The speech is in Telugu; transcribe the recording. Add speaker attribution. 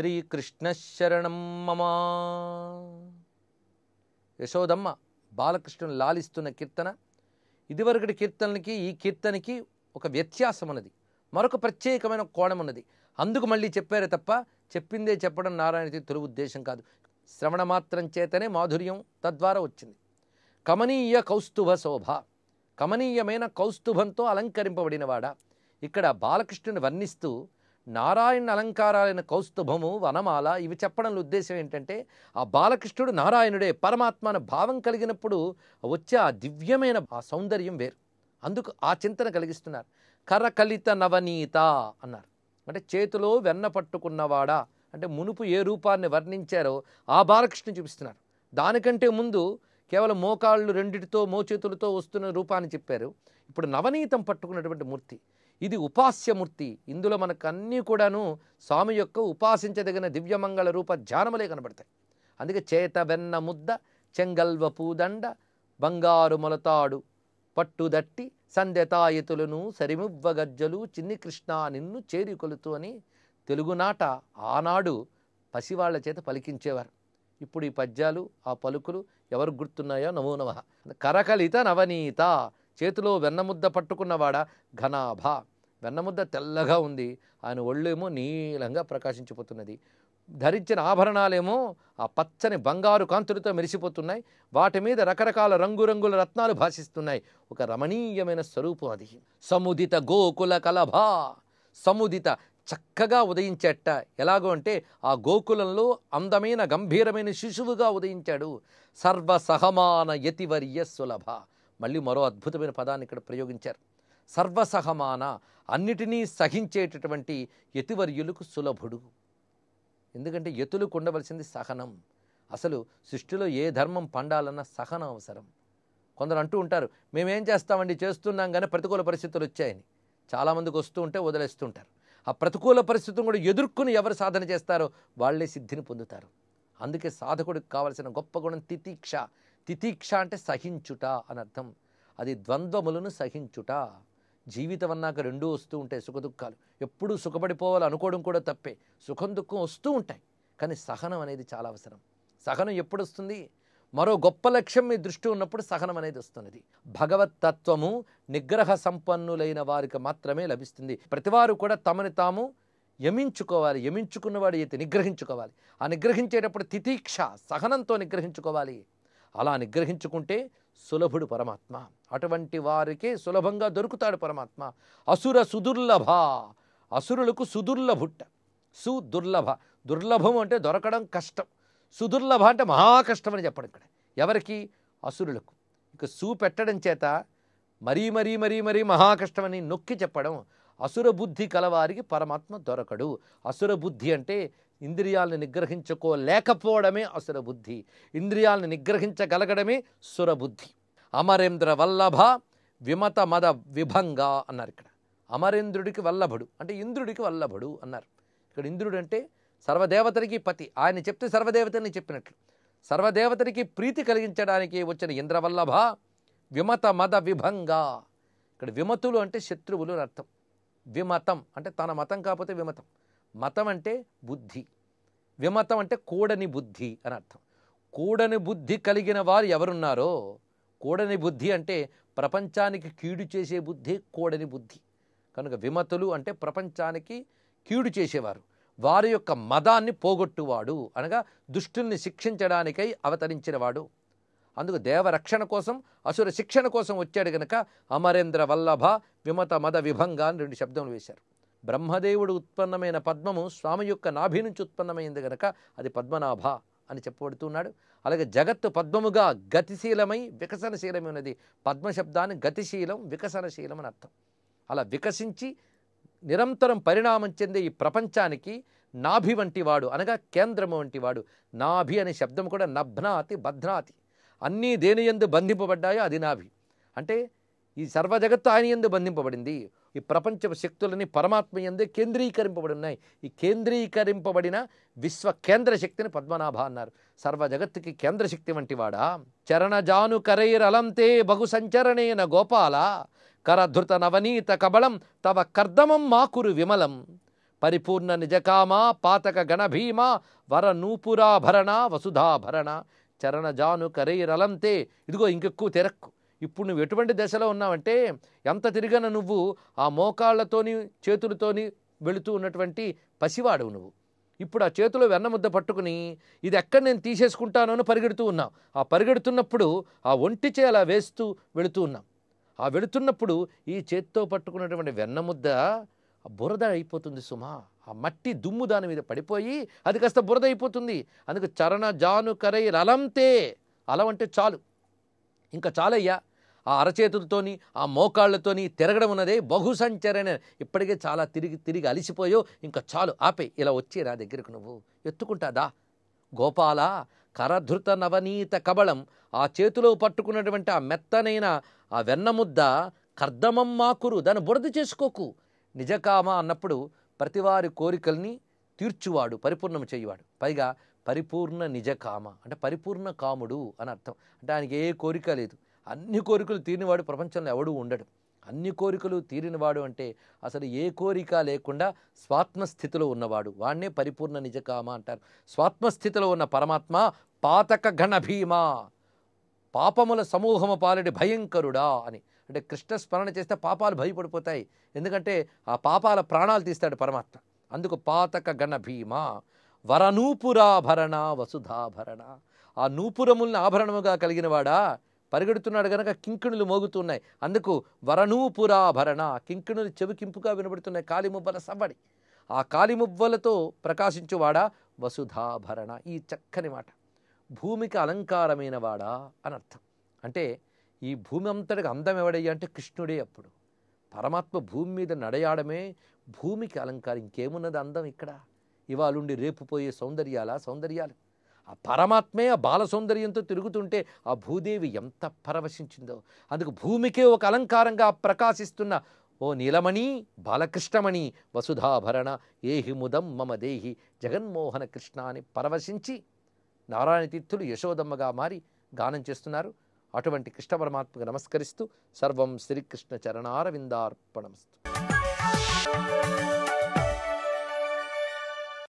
Speaker 1: శ్రీకృష్ణశరణం మమ. యశోదమ్మ బాలకృష్ణుని లాలిస్తున్న కీర్తన. ఇదివరకటి కీర్తనలకి ఈ కీర్తనకి ఒక వ్యత్యాసం ఉన్నది మరొక ప్రత్యేకమైన కోణం ఉన్నది అందుకు మళ్ళీ చెప్పారే తప్ప చెప్పిందే చెప్పడం నారాయణకి తొలి ఉద్దేశం కాదు. శ్రవణ మాత్రం చేతనే మాధుర్యం తద్వారా వచ్చింది. కమనీయ కౌస్తుభ శోభ. కమనీయమైన కౌస్తుభంతో అలంకరింపబడినవాడా ఇక్కడ బాలకృష్ణుని వర్ణిస్తూ నారాయణ అలంకారాలైన కౌస్తుభము వనమాల ఇవి చెప్పడంలో ఉద్దేశం ఏంటంటే ఆ బాలకృష్ణుడు నారాయణుడే పరమాత్మ భావం కలిగినప్పుడు వచ్చే ఆ దివ్యమైన ఆ సౌందర్యం వేరు. అందుకు ఆ చింతన కలిగిస్తున్నారు. కరకలిత నవనీత అన్నారు. అంటే చేతిలో వెన్న పట్టుకున్నవాడా? అంటే మునుపు ఏ రూపాన్ని వర్ణించారో ఆ బాలకృష్ణ చూపిస్తున్నారు. దానికంటే ముందు కేవలం మోకాళ్ళు రెండిటితో మోచేతులతో వస్తున్న రూపాన్ని చెప్పారు. ఇప్పుడు నవనీతం పట్టుకున్నటువంటి మూర్తి. ఇది ఉపాస్యమూర్తి. ఇందులో మనకు అన్నీ కూడాను స్వామి యొక్క ఉపాసించదగిన దివ్యమంగళ రూప ధ్యానములే కనబడతాయి. అందుకే చేత వెన్న ముద్ద చెంగల్వ పూదండ బంగారు మొలతాడు పట్టుదట్టి సంధ్యతాయతులను సరిమువ్వ గజ్జలు చిన్ని కృష్ణ నిన్ను చేరికొలుతూ అని తెలుగునాట ఆనాడు పసివాళ్ళ చేత పలికించేవారు. ఇప్పుడు ఈ పద్యాలు ఆ పలుకులు ఎవరు గుర్తున్నాయో నమో నమ. కరకలిత నవనీత చేతిలో వెన్నముద్ద పట్టుకున్నవాడ ఘనాభ. వెన్నముద్ద తెల్లగా ఉంది. ఆయన ఒళ్ళేమో నీలంగా ప్రకాశించిపోతున్నది. ధరించిన ఆభరణాలేమో ఆ పచ్చని బంగారు కాంతులతో మెరిసిపోతున్నాయి. వాటి మీద రకరకాల రంగురంగుల రత్నాలు భాషిస్తున్నాయి. ఒక రమణీయమైన స్వరూపం అది. సముదిత గోకుల కలభ. సముదిత చక్కగా ఉదయించేట ఎలాగో అంటే ఆ గోకులంలో అందమైన గంభీరమైన శిశువుగా ఉదయించాడు. సర్వసహమాన యతివర్య సులభ. మళ్ళీ మరో అద్భుతమైన పదాన్ని ఇక్కడ ప్రయోగించారు. సర్వసహమాన అన్నిటినీ సహించేటటువంటి యతివర్యులకు సులభుడు. ఎందుకంటే యతులకు ఉండవలసింది సహనం. అసలు సృష్టిలో ఏ ధర్మం పండాలన్న సహనం అవసరం. కొందరు అంటూ ఉంటారు మేమేం చేస్తామండి? చేస్తున్నాం కానీ ప్రతికూల పరిస్థితులు వచ్చాయని. చాలామందికి వస్తూ ఉంటే వదిలేస్తుంటారు ఆ ప్రతికూల పరిస్థితులను కూడా ఎదుర్కొని ఎవరు సాధన చేస్తారో వాళ్ళే సిద్ధిని పొందుతారు. అందుకే సాధకుడికి కావలసిన గొప్ప గుణం తితీక్ష. తితీక్ష అంటే సహించుట అని అర్థం. అది ద్వంద్వములను సహించుట. జీవితం అన్నాక రెండూ వస్తూ ఉంటాయి సుఖదుఖాలు ఎప్పుడూ సుఖపడిపోవాలి అనుకోవడం కూడా తప్పే. సుఖం దుఃఖం వస్తూ ఉంటాయి. కానీ సహనం అనేది చాలా అవసరం. సహనం ఎప్పుడు వస్తుంది? మరో గొప్ప లక్ష్యం మీ దృష్టి ఉన్నప్పుడు సహనం అనేది వస్తున్నది. భగవతత్వము నిగ్రహ సంపన్నులైన వారికి మాత్రమే లభిస్తుంది. ప్రతివారు కూడా తమని తాము యమించుకోవాలి. యమించుకున్నవాడు అయితే నిగ్రహించుకోవాలి. ఆ నిగ్రహించేటప్పుడు తితీక్ష సహనంతో నిగ్రహించుకోవాలి. అలా నిగ్రహించుకుంటే సులభుడు పరమాత్మ. అటువంటి వారికే సులభంగా దొరుకుతాడు పరమాత్మ. అసుర సుదుర్లభ. అసురులకు సుదుర్లభుట్ట. సుదుర్లభ. దుర్లభం అంటే దొరకడం కష్టం. సుదుర్లభ అంటే మహా కష్టం అని చెప్పడం ఇక్కడ. ఎవరికి? అసురులకు. ఇక సు పెట్టడం చేత మరీ మరీ మరీ మరీ మహా కష్టమని నొక్కి చెప్పడం అసురబుద్ధి కలవారికి పరమాత్మ దొరకడు. అసురబుద్ధి అంటే ఇంద్రియాలను నిగ్రహించుకోలేకపోవడమే అసురబుద్ధి ఇంద్రియాలను నిగ్రహించగలగడమే సురబుద్ధి అమరేంద్ర వల్లభ విమత మద విభంగ అన్నారు ఇక్కడ. అమరేంద్రుడికి వల్లభుడు అంటే ఇంద్రుడికి వల్లభుడు అన్నారు. ఇక్కడ ఇంద్రుడు అంటే సర్వదేవతలకి పతి. ఆయన చెప్తే సర్వదేవతని చెప్పినట్లు. సర్వదేవతలకి ప్రీతి కలిగించడానికి వచ్చిన ఇంద్రవల్లభ విమత మద విభంగ. ఇక్కడ విమతులు అంటే శత్రువులు అని అర్థం. విమతం అంటే తన మతం కాకపోతే విమతం. మతం అంటే బుద్ధి. విమతం అంటే కూడని బుద్ధి అని అర్థం. కూడని బుద్ధి కలిగిన వారు ఎవరున్నారో కూడని బుద్ధి అంటే ప్రపంచానికి కీడు చేసే బుద్ధి కూడని బుద్ధి. కనుక విమతులు అంటే ప్రపంచానికి కీడు చేసేవారు. వారి యొక్క మదాన్ని పోగొట్టువాడు అనగా దుష్టుల్ని శిక్షించడానికై అవతరించినవాడు అందుకు దేవరక్షణ కోసం అసుర శిక్షణ కోసం వచ్చాడు గనక అమరేంద్ర వల్లభ విమత మద విభంగా అని రెండు శబ్దములు వేశారు. బ్రహ్మదేవుడు ఉత్పన్నమైన పద్మము స్వామి యొక్క నాభి నుంచి ఉత్పన్నమైంది గనక అది పద్మనాభ అని చెప్పబడుతున్నాడు అలాగే జగత్తు పద్మముగా గతిశీలమై వికసనశీలమై ఉన్నది పద్మ శబ్దాన్ని గతిశీలం వికసనశీలం అని అర్థం. అలా వికసించి నిరంతరం పరిణామం చెందే ఈ ప్రపంచానికి నాభి వంటి వాడు అనగా కేంద్రము వంటి వాడు నాభి అనే శబ్దం కూడా నభ్నాతి బధ్నాతి. అన్నీ దేని ఎందు బంధింపబడ్డాయో అది నాభి. అంటే ఈ సర్వ జగత్తు ఆయన ఎందు బంధింపబడింది. ఈ ప్రపంచ శక్తులని పరమాత్మ ఎందే కేంద్రీకరింపబడి ఉన్నాయి ఈ కేంద్రీకరింపబడిన విశ్వ కేంద్ర శక్తిని పద్మనాభ అన్నారు. సర్వ జగత్తుకి కేంద్ర శక్తి వంటి వాడా? చరణజాను కరైరలంతే బహు సంచరణేన గోపాల. కరధృత నవనీత కబళం తవ కర్దమం మాకురు విమలం. పరిపూర్ణ నిజకామ పాతక గణభీమ వర నూపురాభరణ వసుధాభరణ. చరణ జాను కరైరలంతే ఇదిగో ఇంకెక్కువ తెరక్కు. ఇప్పుడు నువ్వు ఎటువంటి దశలో ఉన్నావంటే ఎంత తిరిగిన నువ్వు ఆ మోకాళ్ళతోని చేతులతోని వెళుతూ ఉన్నటువంటి పసివాడువు నువ్వు. ఇప్పుడు ఆ చేతిలో వెన్నముద్ద పట్టుకుని ఇది ఎక్కడ నేను తీసేసుకుంటానో అని పరిగెడుతూ ఉన్నాం ఆ పరిగెడుతున్నప్పుడు ఆ ఒంటి చే అలా వేస్తూ వెళుతూ ఉన్నాం ఆ వెళుతున్నప్పుడు ఈ చేత్తో పట్టుకున్నటువంటి వెన్నముద్ద ఆ బురద అయిపోతుంది సుమా. ఆ మట్టి దుమ్ము దాని మీద పడిపోయి అది కాస్త బురద అయిపోతుంది. అందుకు చరణ జాను కరై రలంతే అలం అంటే చాలు. ఇంకా చాలయ్యా. ఆ అరచేతులతోని ఆ మోకాళ్ళతోని తిరగడం ఉన్నదే బహుసంచరణ. ఇప్పటికే చాలా తిరిగి తిరిగి అలిసిపోయో ఇంకా చాలు ఆపే ఇలా వచ్చి నా దగ్గరకు నువ్వు. ఎత్తుకుంటాదా? గోపాల కరధృత నవనీత కబళం. ఆ చేతిలో పట్టుకున్నటువంటి ఆ మెత్తనైన ఆ వెన్నముద్ద కర్దమం మాకురు. దాన్ని బురద చేసుకోకు. నిజకామ అన్నప్పుడు ప్రతివారి కోరికల్ని తీర్చువాడు పరిపూర్ణం చేయువాడు. పైగా పరిపూర్ణ నిజకామ. అంటే పరిపూర్ణ కాముడు అని అర్థం. అంటే ఆయనకి ఏ కోరిక లేదు. అన్ని కోరికలు తీరినవాడు ప్రపంచంలో ఎవడూ ఉండడు. అన్ని కోరికలు తీరినవాడు అంటే అసలు ఏ కోరిక లేకుండా స్వాత్మస్థితిలో ఉన్నవాడు. వాణ్ణే పరిపూర్ణ నిజకామ అంటారు. స్వాత్మస్థితిలో ఉన్న పరమాత్మ పాతక ఘన భీమా. పాపముల సమూహము పాలడి భయంకరుడా అని. అంటే కృష్ణ స్మరణ చేస్తే పాపాలు భయపడిపోతాయి. ఎందుకంటే ఆ పాపాల ప్రాణాలు తీస్తాడు పరమాత్మ. అందుకు పాతక గణ భీమా. వరనూపురాభరణ వసుధాభరణ. ఆ నూపురముల్ని ఆభరణముగా కలిగినవాడా పరిగెడుతున్నాడు గనక కింకిణులు మోగుతున్నాయి. అందుకు వరణూపురాభరణ కింకిణులు చెవికింపుగా వినబడుతున్నాయి. కాలిముబ్బల సవ్వడి. ఆ కాలిమువ్వలతో ప్రకాశించువాడా? వసుధాభరణ. ఈ చక్కని మాట. భూమికి అలంకారమైన వాడా అని అర్థం. అంటే ఈ భూమి అంతటికి అందం ఎవడయ్యా అంటే కృష్ణుడే అప్పుడు. పరమాత్మ భూమి మీద నడయాడమే భూమికి అలంకారం. ఇంకేమున్నది అందం ఇక్కడ? ఇవాళుండి రేపు పోయే సౌందర్యాల? సౌందర్యాలు. ఆ పరమాత్మే ఆ బాల సౌందర్యంతో తిరుగుతుంటే ఆ భూదేవి ఎంత పరవశించిందో. అందుకు భూమికే ఒక అలంకారంగా ప్రకాశిస్తున్న ఓ నీలమణి బాలకృష్ణమణి వసుధాభరణ ఏహి ముదం మమ దేహి జగన్మోహన కృష్ణ అని పరవశించి నారాయణ తీర్థులు యశోదమ్మగా మారి గానం చేస్తున్నారు. అటువంటి కృష్ణ పరమాత్మకు నమస్కరిస్తూ సర్వం శ్రీకృష్ణ చరణారవిందార్పణమస్తు.